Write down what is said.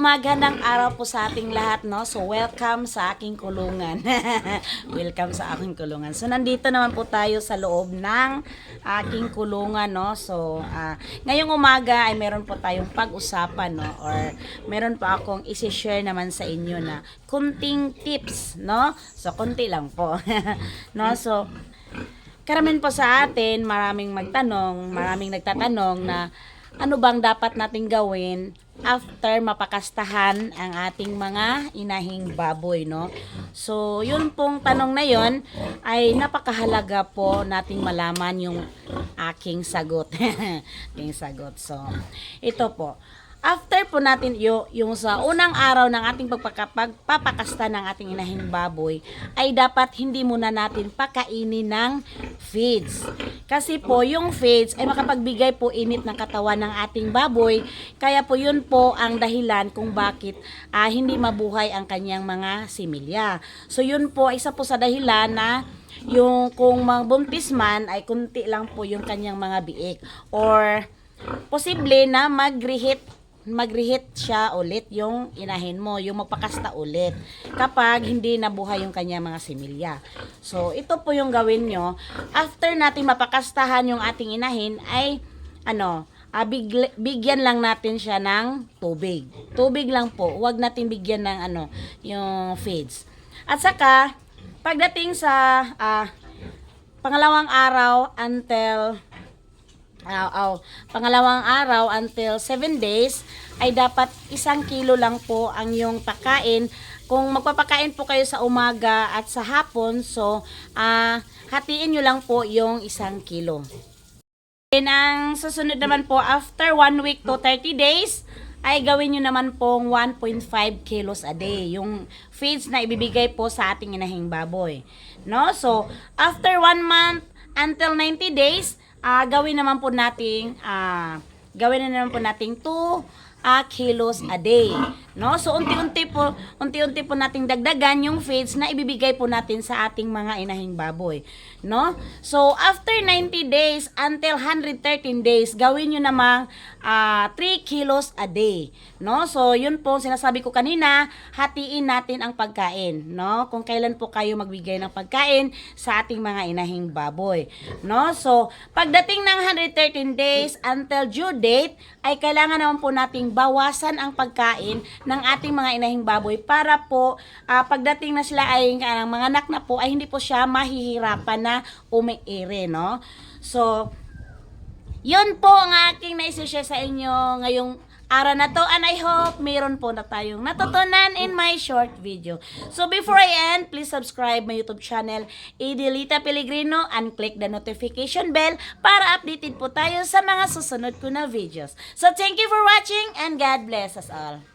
magandang araw po sa ating lahat, no? So, welcome sa aking kulungan. welcome sa aking kulungan. So, nandito naman po tayo sa loob ng aking kulungan, no? So, ah, ngayong umaga ay meron po tayong pag-usapan, no? Or meron pa akong isi-share naman sa inyo na kunting tips, no? So, kunti lang po. no? So, karamihan po sa atin, maraming magtanong, maraming nagtatanong na ano bang dapat nating gawin after mapakastahan ang ating mga inahing baboy, no? So, yun pong tanong na yun ay napakahalaga po nating malaman yung aking sagot. aking sagot. So, ito po. After po natin yung, yung sa unang araw ng ating pagpapakasta ng ating inahing baboy, ay dapat hindi muna natin pakainin ng feeds. Kasi po, yung feeds ay makapagbigay po init ng katawan ng ating baboy, kaya po yun po ang dahilan kung bakit ah, hindi mabuhay ang kanyang mga similya. So yun po, isa po sa dahilan na yung kung magbuntis man ay kunti lang po yung kanyang mga biik or posible na mag-reheat mag-reheat siya ulit yung inahin mo, yung magpakasta ulit kapag hindi nabuhay yung kanya mga similya. So, ito po yung gawin nyo. After natin mapakastahan yung ating inahin ay ano, ah, bigl- bigyan lang natin siya ng tubig. Tubig lang po. Huwag natin bigyan ng ano, yung feeds. At saka, pagdating sa ah, pangalawang araw until Aw, aw. Pangalawang araw until 7 days ay dapat isang kilo lang po ang yung pakain. Kung magpapakain po kayo sa umaga at sa hapon, so ah hatiin nyo lang po yung isang kilo. And ang susunod naman po, after 1 week to 30 days, ay gawin nyo naman pong 1.5 kilos a day. Yung feeds na ibibigay po sa ating inahing baboy. No? So, after 1 month until 90 days, ah gawin naman po nating ah gawin na naman po nating 2 ah, kilos a day. No? So unti-unti po, unti-unti po nating dagdagan yung feeds na ibibigay po natin sa ating mga inahing baboy. No? So after 90 days until 113 days, gawin niyo namang ah, 3 kilos a day. No? So yun po sinasabi ko kanina, hatiin natin ang pagkain, no? Kung kailan po kayo magbigay ng pagkain sa ating mga inahing baboy. No? So pagdating ng 113 days until due date, ay kailangan naman po nating bawasan ang pagkain ng ating mga inahing baboy para po ah, pagdating na sila ay ah, mga anak na po ay hindi po siya mahihirapan na umiire, no? So, yun po ang aking naisishare sa inyo ngayong araw na to and I hope mayroon po na tayong natutunan in my short video. So before I end, please subscribe my YouTube channel, Edelita Pellegrino and click the notification bell para updated po tayo sa mga susunod ko na videos. So thank you for watching and God bless us all.